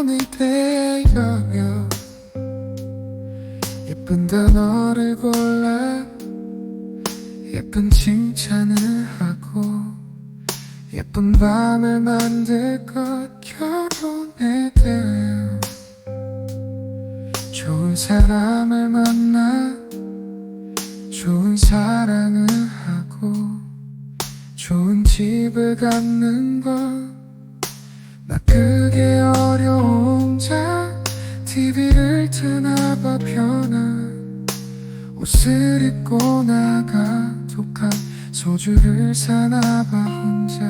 손이 대여여 예쁜 단어를 골라 예쁜 칭찬을 하고 예쁜 밤을 만들 것 결혼에 대하여 좋은 사람을 만나 좋은 사랑을 하고 좋은 집을 갖는 것 나 그게 편한 옷을 입고 나가 독한 소주를 사나봐 혼자.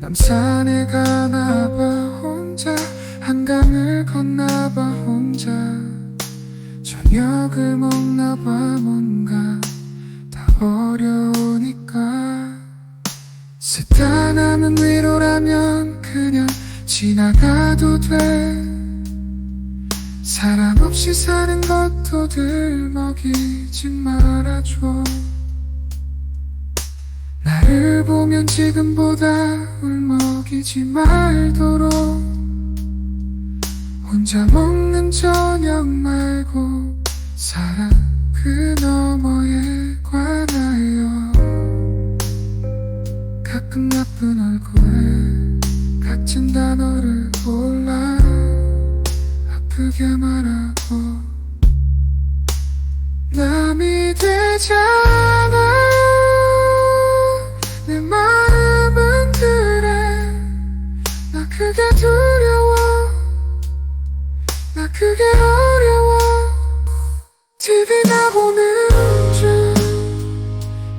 남산에 가나봐 혼자. 한강을 건나봐 혼자. 저녁을 먹나봐 뭔가 다 어려우니까. 쓸데없는 위로라면 그냥 지나가도 돼 사람 없이 사는 것도 들먹이지 말아줘. 나를 보면 지금보다 울먹이지 말도록. 혼자 먹는 저녁 말고 사랑 그 너머에 관하여. 가끔 나쁜 얼굴에 갇힌 단어를 골라 아프게 말하고 남이 되잖아. 내 마음은 그래. 나 그게 두려워. 나 그게 어려워. TV나 보는 중.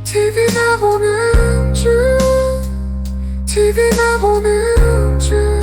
TV나 보는 중. TV나 보는 중